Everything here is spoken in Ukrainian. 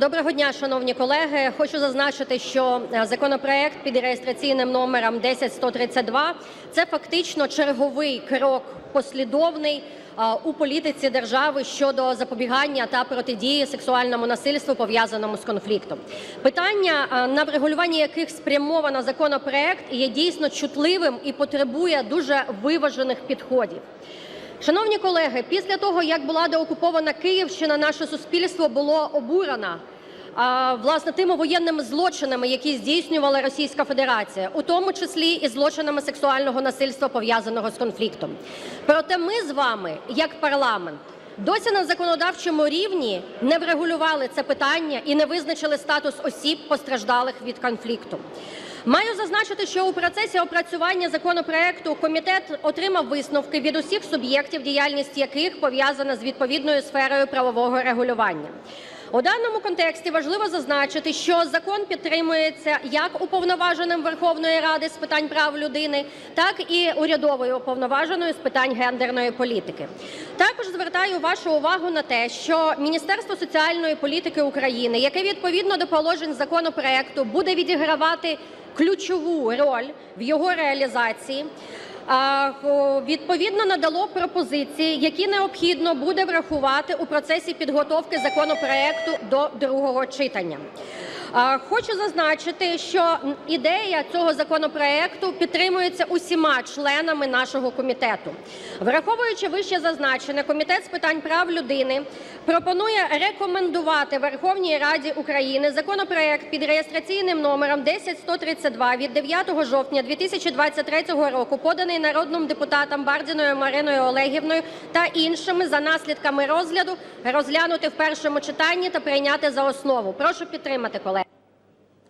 Доброго дня, шановні колеги. Хочу зазначити, що е, законопроект під реєстраційним номером 10132 – це фактично черговий крок послідовний е, у політиці держави щодо запобігання та протидії сексуальному насильству, пов'язаному з конфліктом. Питання, е, на врегулювання яких спрямовано законопроект, є дійсно чутливим і потребує дуже виважених підходів. Шановні колеги, після того, як була деокупована Київщина, наше суспільство було обурено власне тими воєнними злочинами, які здійснювала Російська Федерація, у тому числі і злочинами сексуального насильства, пов'язаного з конфліктом. Проте ми з вами, як парламент, досі на законодавчому рівні не врегулювали це питання і не визначили статус осіб, постраждалих від конфлікту. Маю зазначити, що у процесі опрацювання законопроекту комітет отримав висновки від усіх суб'єктів, діяльність яких пов'язана з відповідною сферою правового регулювання. У даному контексті важливо зазначити, що закон підтримується як уповноваженим Верховної Ради з питань прав людини, так і урядовою уповноваженою з питань гендерної політики. Також звертаю вашу увагу на те, що Міністерство соціальної політики України, яке відповідно до положень законопроекту буде відігравати ключову роль в його реалізації. Відповідно надало пропозиції, які необхідно буде врахувати у процесі підготовки законопроекту до другого читання. Хочу зазначити, що ідея цього законопроекту підтримується усіма членами нашого комітету. Враховуючи вище зазначене, комітет з питань прав людини пропонує рекомендувати Верховній Раді України законопроект під реєстраційним номером 10132 від 9 жовтня 2023 року, поданий народним депутатом Бардіною Мариною Олегівною та іншими за наслідками розгляду, розглянути в першому читанні та прийняти за основу. Прошу підтримати, колеги.